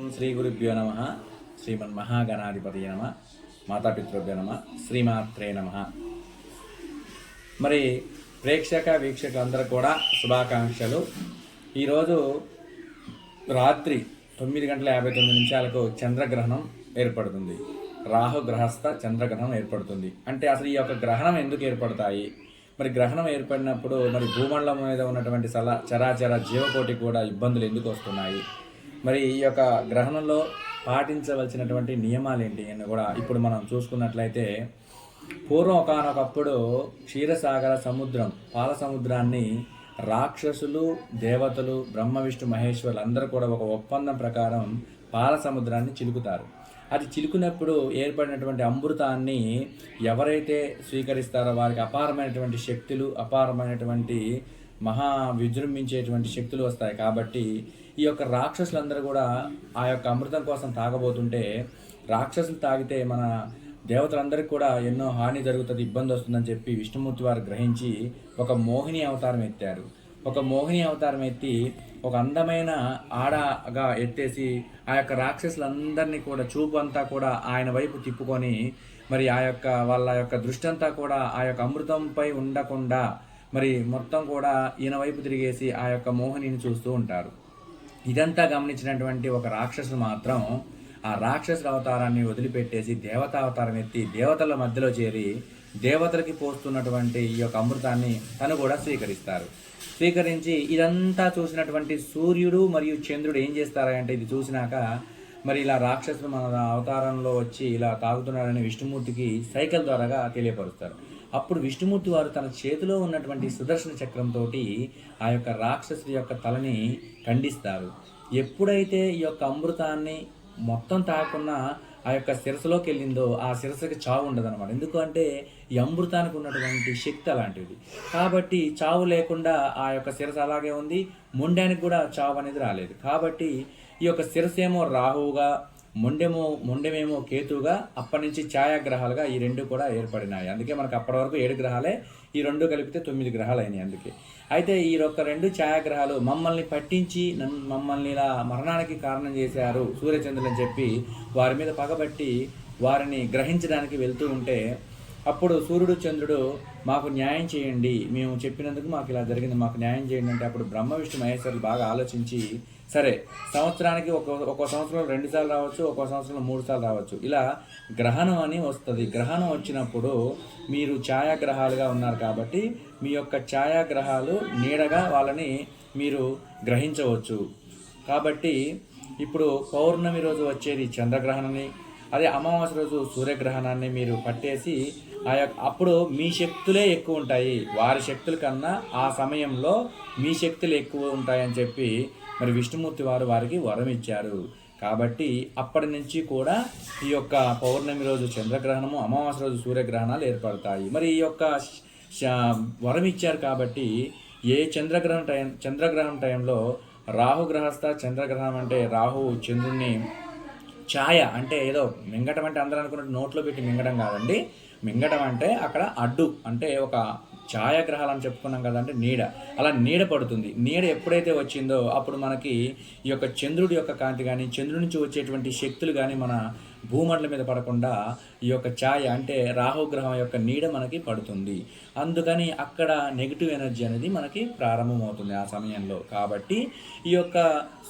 ఓం శ్రీ గురుభ్యో నమ శ్రీమన్ మహాగణాధిపతి నమ మాతాపితృభ్యో నమ శ్రీమాత్రే నమ. మరి ప్రేక్షక వీక్షకులందరూ కూడా శుభాకాంక్షలు. ఈరోజు రాత్రి తొమ్మిది గంటల యాభై తొమ్మిది నిమిషాలకు చంద్రగ్రహణం ఏర్పడుతుంది. రాహు గ్రహస్థ చంద్రగ్రహణం ఏర్పడుతుంది. అంటే అసలు ఈ యొక్క గ్రహణం ఎందుకు ఏర్పడతాయి? మరి గ్రహణం ఏర్పడినప్పుడు మరి భూమండలం మీద ఉన్నటువంటి సలా చరాచర జీవకోటి కూడా ఇబ్బందులు ఎందుకు వస్తున్నాయి? మరి ఈ యొక్క గ్రహణంలో పాటించవలసినటువంటి నియమాలు ఏంటి అని కూడా ఇప్పుడు మనం చూసుకున్నట్లయితే పూర్వం ఒకనొకప్పుడు క్షీరసాగర సముద్రం పాల సముద్రాన్ని రాక్షసులు దేవతలు బ్రహ్మ విష్ణు మహేశ్వరులు అందరూ కూడా ఒక ఒప్పందం ప్రకారం పాల సముద్రాన్ని చిలుకుతారు. అది చిలుకున్నప్పుడు ఏర్పడినటువంటి అమృతాన్ని ఎవరైతే స్వీకరిస్తారో వారికి అపారమైనటువంటి శక్తులు అపారమైనటువంటి మహా విజృంభించేటువంటి శక్తులు వస్తాయి. కాబట్టి ఈ యొక్క రాక్షసులందరూ కూడా ఆ యొక్క అమృతం కోసం తాగబోతుంటే రాక్షసులు తాగితే మన దేవతలందరికీ కూడా ఎన్నో హాని జరుగుతుంది ఇబ్బంది వస్తుందని చెప్పి విష్ణుమూర్తి వారు గ్రహించి ఒక మోహిని అవతారం ఎత్తారు. ఒక మోహిని అవతారం ఎత్తి ఒక అందమైన ఆడగా ఎత్తేసి ఆ యొక్క రాక్షసులందరినీ కూడా చూపు అంతా కూడా ఆయన వైపు తిప్పుకొని మరి ఆ యొక్క వాళ్ళ యొక్క దృష్టి అంతా కూడా ఆ యొక్క అమృతంపై ఉండకుండా మరి మొత్తం కూడా ఈయన వైపు తిరిగేసి ఆ యొక్క మోహినిని చూస్తూ ఉంటారు. ఇదంతా గమనించినటువంటి ఒక రాక్షసుడు మాత్రం ఆ రాక్షసుల అవతారాన్ని వదిలిపెట్టేసి దేవత అవతారం ఎత్తి దేవతల మధ్యలో చేరి దేవతలకి పోస్తున్నటువంటి ఈ యొక్క అమృతాన్ని తను కూడా స్వీకరిస్తారు. స్వీకరించి ఇదంతా చూసినటువంటి సూర్యుడు మరియు చంద్రుడు ఏం చేస్తారంటే ఇది చూసినాక మరి ఇలా రాక్షసుడు మన అవతారంలో వచ్చి ఇలా తాగుతున్నారని విష్ణుమూర్తికి సైకిల్ ద్వారాగా తెలియపరుస్తారు. అప్పుడు విష్ణుమూర్తి వారు తన చేతిలో ఉన్నటువంటి సుదర్శన చక్రంతో ఆ యొక్క రాక్షసుడి యొక్క తలని ఖండిస్తారు. ఎప్పుడైతే ఈ యొక్క అమృతాన్ని మొత్తం తాగకుండా ఆ యొక్క శిరస్సులోకి వెళ్ళిందో ఆ శిరస్సుకి చావు ఉండదు అనమాట ఎందుకంటే ఈ అమృతానికి ఉన్నటువంటి శక్తి అలాంటిది. కాబట్టి చావు లేకుండా ఆ యొక్క శిరస్సు అలాగే ఉంది. ముండానికి కూడా చావు అనేది రాలేదు. కాబట్టి ఈ యొక్క శిరస్సు ఏమో రాహువుగా మొండెమో మొండెమేమో కేతువుగా అప్పటి నుంచి ఛాయాగ్రహాలుగా ఈ రెండు కూడా ఏర్పడినాయి. అందుకే మనకు అప్పటి వరకు ఏడు గ్రహాలే ఈ రెండు కలిపితే తొమ్మిది గ్రహాలు అయినాయి అందుకే. అయితే ఈ యొక్క రెండు ఛాయాగ్రహాలు మమ్మల్ని పట్టించి మమ్మల్ని ఇలా మరణానికి కారణం చేశారు సూర్యచంద్రులు అని చెప్పి వారి మీద పగబట్టి వారిని గ్రహించడానికి వెళ్తూ ఉంటే అప్పుడు సూర్యుడు చంద్రుడు మాకు న్యాయం చేయండి. మేము చెప్పినందుకు మాకు ఇలా జరిగింది. మాకు న్యాయం చేయండి అంటే అప్పుడు బ్రహ్మ విష్ణు మహేశ్వరులు బాగా ఆలోచించి సరే సంవత్సరానికి ఒక ఒక సంవత్సరంలో రెండు సార్లు రావచ్చు ఒక సంవత్సరంలో మూడు సార్లు రావచ్చు. ఇలా గ్రహణం అని వస్తుంది. గ్రహణం వచ్చినప్పుడు మీరు ఛాయాగ్రహాలుగా ఉన్నారు కాబట్టి మీ యొక్క ఛాయాగ్రహాలు నీడగా వాళ్ళని మీరు గ్రహించవచ్చు. కాబట్టి ఇప్పుడు పౌర్ణమి రోజు వచ్చేది చంద్రగ్రహణాన్ని అదే అమావాస్య రోజు సూర్యగ్రహణాన్ని మీరు పట్టేసి ఆ యొక్క అప్పుడు మీ శక్తులే ఎక్కువ ఉంటాయి. వారి శక్తుల కన్నా ఆ సమయంలో మీ శక్తులు ఎక్కువ ఉంటాయని చెప్పి మరి విష్ణుమూర్తి వారు వారికి వరం ఇచ్చారు. కాబట్టి అప్పటి నుంచి కూడా ఈ యొక్క పౌర్ణమి రోజు చంద్రగ్రహణము అమావాస్య రోజు సూర్యగ్రహణాలు ఏర్పడతాయి. మరి ఈ యొక్క వరం ఇచ్చారు కాబట్టి ఏ చంద్రగ్రహణ టైం చంద్రగ్రహం టైంలో రాహుగ్రహస్థ చంద్రగ్రహణం అంటే రాహు చంద్రుణ్ణి ఛాయ అంటే ఏదో మింగటం అంటే అందరూ అనుకున్నట్టు నోట్లో పెట్టి మింగడం కాదండి. మింగటం అంటే అక్కడ అడ్డు అంటే ఒక ఛాయాగ్రహాలు అని చెప్పుకున్నాం కదంటే నీడ. అలా నీడ పడుతుంది. నీడ ఎప్పుడైతే వచ్చిందో అప్పుడు మనకి ఈ యొక్క చంద్రుడి యొక్క కాంతి కానీ చంద్రుడి నుంచి వచ్చేటువంటి శక్తులు కానీ మన భూమండలం మీద పడకుండా ఈ యొక్క ఛాయ అంటే రాహుగ్రహం యొక్క నీడ మనకి పడుతుంది. అందుకని అక్కడ నెగిటివ్ ఎనర్జీ అనేది మనకి ప్రారంభమవుతుంది ఆ సమయంలో. కాబట్టి ఈ యొక్క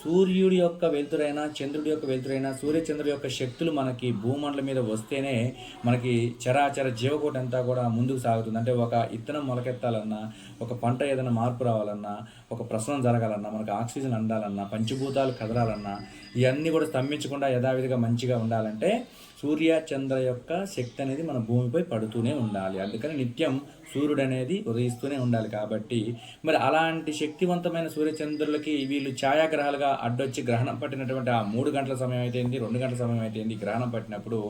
సూర్యుడి యొక్క వెలుతురైనా చంద్రుడి యొక్క వెలుతురైనా సూర్యచంద్రుడి యొక్క శక్తులు మనకి భూమండలం మీద వస్తేనే మనకి చరాచర జీవకోటి అంతా కూడా ముందుకు సాగుతుంది. అంటే ఒక ఇత్తనం మొలకెత్తాలన్నా ఒక పంట ఏదైనా మార్పు రావాలన్నా ఒక ప్రసవం జరగాలన్నా మనకు ఆక్సిజన్ అందాలన్నా పంచభూతాలు కదలాలన్నా ఇవన్నీ కూడా స్తంభించకుండా యథావిధిగా మంచిగా ఉండాలంటే సూర్య చంద్ర యొక్క శక్తి అనేది మన భూమిపై పడుతూనే ఉండాలి. అందుకని నిత్యం సూర్యుడు అనేది ఉదయిస్తూనే ఉండాలి కాబట్టి. మరి అలాంటి శక్తివంతమైన సూర్యచంద్రులకి వీళ్ళు ఛాయాగ్రహాలుగా అడ్డొచ్చి గ్రహణం పట్టినటువంటి ఆ మూడు గంటల సమయం అయితేంది రెండు గంటల సమయం అయితేంది గ్రహణం పట్టినప్పుడు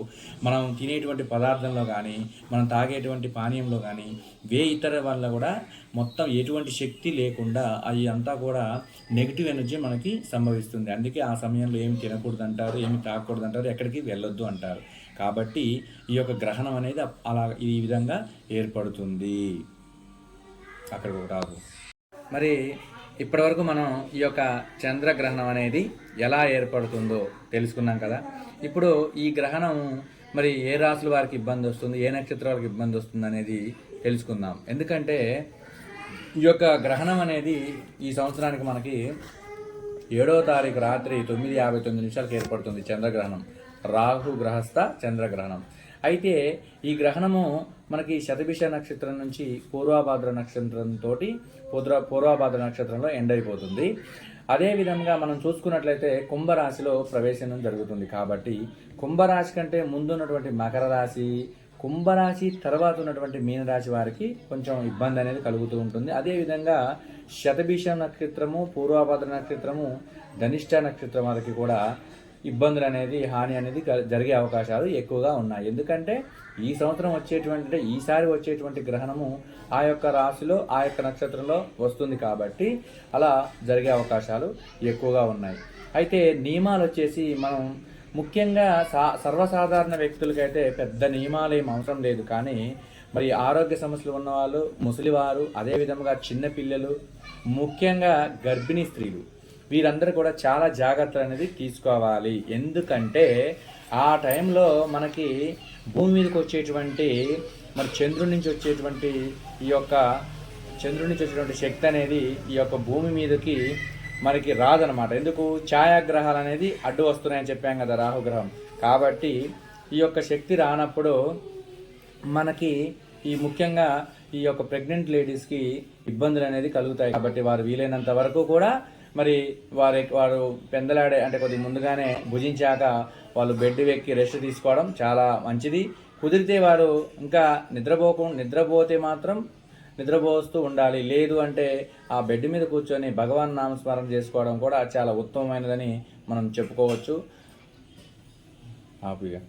మనం తినేటువంటి పదార్థంలో కానీ మనం తాగేటువంటి పానీయంలో కానీ వే ఇతర వల్ల కూడా మొత్తం ఎటువంటి శక్తి లేకుండా అవి అంతా కూడా నెగిటివ్ ఎనర్జీ మనకి సంభవిస్తుంది. అందుకే ఆ సమయంలో ఏమి తినకూడదు అంటారు ఏమి తాగకూడదు అంటారు ఎక్కడికి వెళ్ళొద్దు అంటారు. కాబట్టి ఈ యొక్క గ్రహణం అనేది అలా ఈ విధంగా ఏర్పడుతుంది. అక్కడ రాదు మరి ఇప్పటివరకు మనం ఈ యొక్క చంద్రగ్రహణం అనేది ఎలా ఏర్పడుతుందో తెలుసుకున్నాం కదా. ఇప్పుడు ఈ గ్రహణం మరి ఏ రాశుల వారికి ఇబ్బంది వస్తుంది ఏ నక్షత్రం వారికి ఇబ్బంది వస్తుంది అనేది తెలుసుకుందాం. ఎందుకంటే ఈ యొక్క గ్రహణం అనేది ఈ సంవత్సరానికి మనకి ఏడో తారీఖు రాత్రి తొమ్మిది యాభై తొమ్మిది నిమిషాలకు ఏర్పడుతుంది చంద్రగ్రహణం. రాహు గ్రహస్థ చంద్రగ్రహణం. అయితే ఈ గ్రహణము మనకి శతభిష నక్షత్రం నుంచి పూర్వాభాద్ర నక్షత్రంతో పూర్వ పూర్వాభాద్ర నక్షత్రంలో ఎండ్ అయిపోతుంది. అదేవిధంగా మనం చూసుకున్నట్లయితే కుంభరాశిలో ప్రవేశనం జరుగుతుంది కాబట్టి కుంభరాశి కంటే ముందున్నటువంటి మకర రాశి కుంభరాశి తర్వాత ఉన్నటువంటి మీనరాశి వారికి కొంచెం ఇబ్బంది అనేది కలుగుతూ ఉంటుంది. అదేవిధంగా శతభిష నక్షత్రము పూర్వాభద్ర నక్షత్రము ధనిష్ట నక్షత్రం వారికి కూడా ఇబ్బందులు అనేది హాని అనేది జరిగే అవకాశాలు ఎక్కువగా ఉన్నాయి. ఎందుకంటే ఈ సంవత్సరం వచ్చేటువంటి అంటే ఈసారి వచ్చేటువంటి గ్రహణము ఆ యొక్క రాశిలో ఆ యొక్క నక్షత్రంలో వస్తుంది కాబట్టి అలా జరిగే అవకాశాలు ఎక్కువగా ఉన్నాయి. అయితే నియమాలు వచ్చేసి మనం ముఖ్యంగా సా సర్వసాధారణ వ్యక్తులకైతే పెద్ద నియమాలు ఏం అవసరం లేదు. కానీ మరి ఆరోగ్య సమస్యలు ఉన్నవాళ్ళు ముసలివారు అదే చిన్నపిల్లలు ముఖ్యంగా గర్భిణీ స్త్రీలు వీరందరూ కూడా చాలా జాగ్రత్తలు అనేది తీసుకోవాలి. ఎందుకంటే ఆ టైంలో మనకి భూమి మీదకి వచ్చేటువంటి మరి చంద్రుడి నుంచి వచ్చేటువంటి ఈ యొక్క చంద్రుడి నుంచి వచ్చేటువంటి శక్తి అనేది ఈ యొక్క భూమి మీదకి మనకి రాదనమాట ఎందుకు? ఛాయాగ్రహాలు అనేది అడ్డు వస్తున్నాయని చెప్పాం కదా రాహుగ్రహం. కాబట్టి ఈ యొక్క శక్తి రానప్పుడు మనకి ఈ ముఖ్యంగా ఈ యొక్క ప్రెగ్నెంట్ లేడీస్కి ఇబ్బందులు అనేది కలుగుతాయి. కాబట్టి వారు వీలైనంత వరకు కూడా మరి వారి వారు పెందలాడే అంటే కొద్దిగా ముందుగానే భుజించాక వాళ్ళు బెడ్ ఎక్కి రెస్ట్ తీసుకోవడం చాలా మంచిది. కుదిరితే వారు ఇంకా నిద్రపోకు నిద్రపోతే మాత్రం నిద్రపోస్తూ ఉండాలి. లేదు అంటే ఆ బెడ్ మీద కూర్చొని భగవాన్ నామస్మరణ చేసుకోవడం కూడా చాలా ఉత్తమమైనదని మనం చెప్పుకోవచ్చు. హ్యాపీగా